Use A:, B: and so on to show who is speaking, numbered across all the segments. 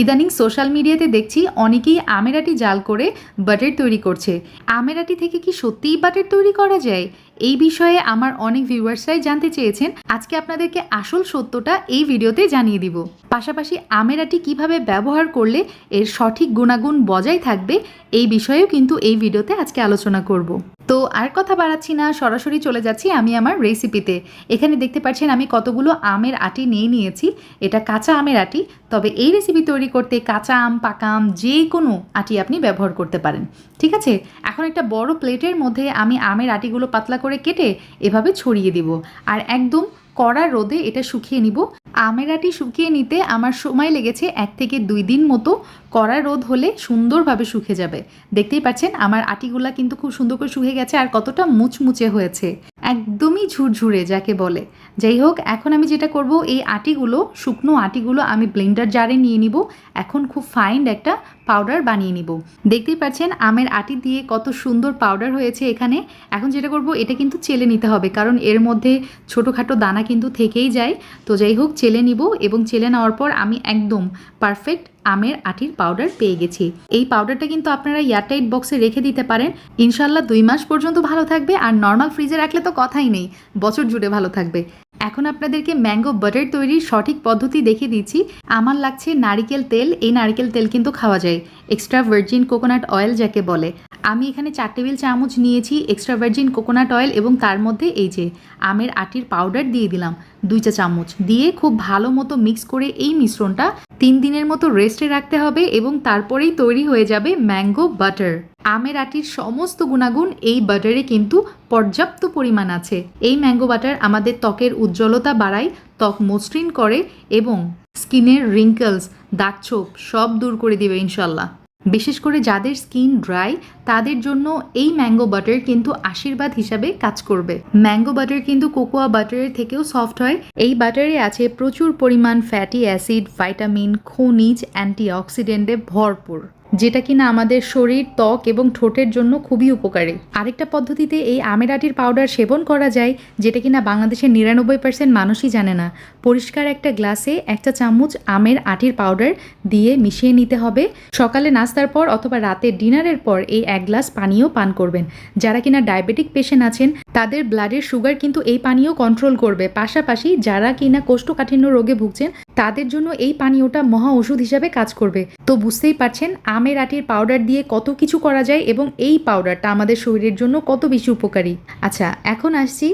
A: ইদানিং সোশ্যাল মিডিয়াতে দেখছি অনেকেই আমেরাটি জাল করে বাটার তৈরি করছে। আমেরাটি থেকে কি সত্যিই বাটার তৈরি করা যায়? এই বিষয়ে আমার অনেক ভিউয়ার্সরাই জানতে চেয়েছেন। আজকে আপনাদেরকে আসল সত্যটা এই ভিডিওতে জানিয়ে দিব। পাশাপাশি আমের আটি কীভাবে ব্যবহার করলে এর সঠিক গুণাগুণ বজায় থাকবে, এই বিষয়েও কিন্তু এই ভিডিওতে আজকে আলোচনা করব। তো আর কথা বাড়াচ্ছি না, সরাসরি চলে যাচ্ছি আমি আমার রেসিপিতে এখানে দেখতে পাচ্ছেন আমি কতগুলো আমের আটি নিয়ে নিয়েছি। এটা কাঁচা আমের আটি, তবে এই রেসিপি তৈরি করতে কাঁচা আম, পাকা আম যে কোনো আটি আপনি ব্যবহার করতে পারেন। ঠিক আছে? এখন একটা বড় প্লেটের মধ্যে আমি আমের আটিগুলো পাতলা কেটে এভাবে ছড়িয়ে দেব। আর একদম কড়া রোদে এটা শুকিয়ে নিব। আমের আটি শুকিয়ে নিতে আমার সময় লেগেছে এক থেকে দুই দিন মতো। কড়া রোদ হলে সুন্দরভাবে শুকে যাবে। দেখতেই পাচ্ছেন আমার আটিগুলা কিন্তু খুব সুন্দর করে শুকে গেছে আর কতটা মুচমুচে হয়েছে। একদমই ঝুরঝুরে যাকে বলে। যাই হোক, এখন আমি যেটা করব, এই আটিগুলো, শুকনো আটিগুলো আমি ব্লেন্ডার জারে নিয়ে নিব। এখন খুব ফাইন একটা পাউডার বানিয়ে নিব। দেখতেই পাচ্ছেন আমের আটি দিয়ে কত সুন্দর পাউডার হয়েছে এখানে। এখন যেটা করব, এটা কিন্তু চেলে নিতে হবে কারণ এর মধ্যে ছোটোখাটো দানা কিন্তু থেকেই যায়। তো যাই হোক, চেলে নিব এবং চেলে নেওয়ার পর আমি একদম পারফেক্ট আমের আটির পাউডার পেয়ে গেছি। এই পাউডারটা কিন্তু আপনারা এয়ারটাইট বক্সে রেখে দিতে পারেন। ইনশাল্লাহ দুই মাস পর্যন্ত ভালো থাকবে আর নর্মাল ফ্রিজে রাখলে তো কথাই নেই, বছর জুড়ে ভালো থাকবে। এখন আপনাদেরকে ম্যাঙ্গো বাটার তৈরির সঠিক পদ্ধতি দেখিয়ে দিচ্ছি। আমার লাগছে নারিকেল তেল, এই নারিকেল তেল কিন্তু খাওয়া যায়। এক্সট্রা ভার্জিন কোকোনাট অয়েল যাকে বলে। আমি এখানে চার টেবিল চামচ নিয়েছি এক্সট্রা ভার্জিন কোকোনাট অয়েল এবং তার মধ্যে এই যে আমের আটির পাউডার দিয়ে দিলাম দুই চা চামচ। দিয়ে খুব ভালো মতো মিক্স করে এই মিশ্রণটা তিন দিনের মতো রেস্টে রাখতে হবে এবং তারপরেই তৈরি হয়ে যাবে ম্যাঙ্গো বাটার আমের আটির সমস্ত গুণাগুণ এই বাটারে কিন্তু পর্যাপ্ত পরিমাণ আছে। এই ম্যাঙ্গো বাটার আমাদের ত্বকের উজ্জ্বলতা বাড়ায়, ত্বক মসৃণ করে এবং স্কিনের রিঙ্কলস দাগছোপ সব দূর করে দিবে ইনশাল্লাহ বিশেষ করে যাদের স্কিন ড্রাই, তাদের জন্য এই ম্যাঙ্গো বাটার কিন্তু আশীর্বাদ হিসাবে কাজ করবে। ম্যাঙ্গো বাটার কিন্তু কোকোয়া বাটারের থেকেও সফট হয়। এই বাটারে আছে প্রচুর পরিমাণ ফ্যাটি অ্যাসিড, ভাইটামিন, খনিজ, অ্যান্টিঅক্সিডেন্টে ভরপুর। যেটা কিনা আমাদের শরীর, ত্বক এবং ঠোঁটের জন্য খুবই উপকারী। আরেকটা পদ্ধতিতে এই আমের আটির পাউডার সেবন করা যায়, যেটা কিনা বাংলাদেশের নিরানব্বই পার্সেন্ট মানুষই জানে না। পরিষ্কার একটা গ্লাসে একটা চামচ আমের আটির পাউডার দিয়ে মিশিয়ে নিতে হবে। সকালে নাস্তার পর অথবা রাতে ডিনারের পর এই এক গ্লাস পানীয় পান করবেন। যারা কিনা ডায়াবেটিক পেশেন্ট আছেন, তাদের ব্লাডের সুগার কিন্তু এই পানীয় কন্ট্রোল করবে। পাশাপাশি যারা কিনা কোষ্ঠকাঠিন্য রোগে ভুগছেন তাদের জন্য এই পানীয়টা মহা ওষুধ হিসাবে কাজ করবে। তো বুঝতেই পারছেন, আমের আটির পাউডার দিয়ে কত কিছু করা যায় এবং এই পাউডারটা আমাদের শরীরের জন্য কত বেশি উপকারী। আচ্ছা এখন আসছি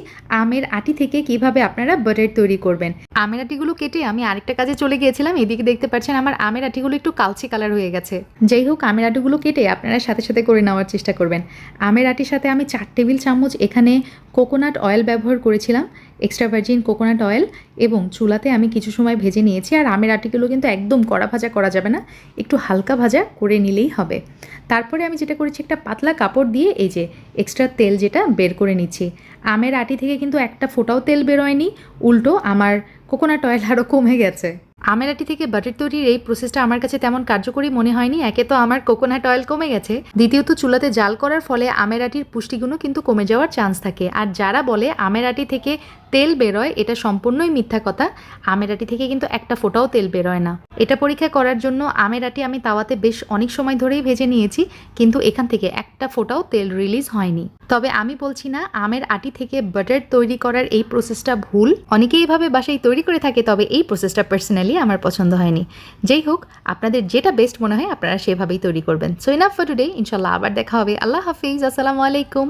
A: আমের আটি থেকে কীভাবে আপনারা বাটার তৈরি করবেন। আমের আটিগুলো কেটে আমি আরেকটা কাজে চলে গিয়েছিলাম, এদিকে দেখতে পাচ্ছেন আমার আমের আটিগুলো একটু কালচে কালার হয়ে গেছে। যাই হোক, আমের আটিগুলো কেটে আপনারা সাথে সাথে করে নেওয়ার চেষ্টা করবেন। আমের আটির সাথে আমি চার টেবিল চামচ এখানে কোকোনাট অয়েল ব্যবহার করেছিলাম এক্সট্রা ভার্জিন কোকোনাট অয়েল এবং চুলাতে আমি কিছু সময় ভেজে নিয়েছি আর আমের আটিগুলো কিন্তু একদম কড়া ভাজা করা যাবে না, একটু হালকা ভাজা করে নিলেই হবে। তারপরে আমি যেটা করেছি, একটা পাতলা কাপড় দিয়ে এই যে এক্সট্রা তেল যেটা বের করে নিচ্ছি। আমের আটি থেকে কিন্তু একটা ফোটাও তেল বেরোয়নি, উল্টো আমার কোকোনাট অয়েল আরও কমে গেছে। আমের আটি থেকে বাটার তৈরির এই প্রসেসটা আমার কাছে তেমন কার্যকরী মনে হয়নি, একে তো আমার কোকোনাট অয়েল কমে গেছে। দ্বিতীয়ত, চুলাতে জাল করার ফলে আমের আটির পুষ্টিগুণও কিন্তু কমে যাওয়ার চান্স থাকে। আর যারা বলে আমের আটি থেকে তেল বেরোয়, এটা সম্পূর্ণই মিথ্যা কথা। আমের আটি থেকে কিন্তু একটা ফোঁটাও তেল বেরোয় না। এটা পরীক্ষা করার জন্য আমের আটি আমি তাওয়াতে বেশ অনেক সময় ধরেই ভেজে নিয়েছি, কিন্তু এখান থেকে একটা ফোঁটাও তেল রিলিজ হয়নি। তবে আমি বলছি না, আমের আটি থেকে বাটার তৈরি করার এই প্রসেসটা ভুল। অনেকেই এইভাবে বাসায় তৈরি করে থাকে, তবে এই প্রসেসটা পার্সোনালি আমার পছন্দ হয়নি। যেই হোক, আপনাদের যেটা বেস্ট মনে হয় আপনারা সেভাবেই তৈরি করবেন। সো ইনাফ ফর টুডে ইনশাল্লাহ আবার দেখা হবে। আল্লাহ হাফিজ, আসসালামু আলাইকুম।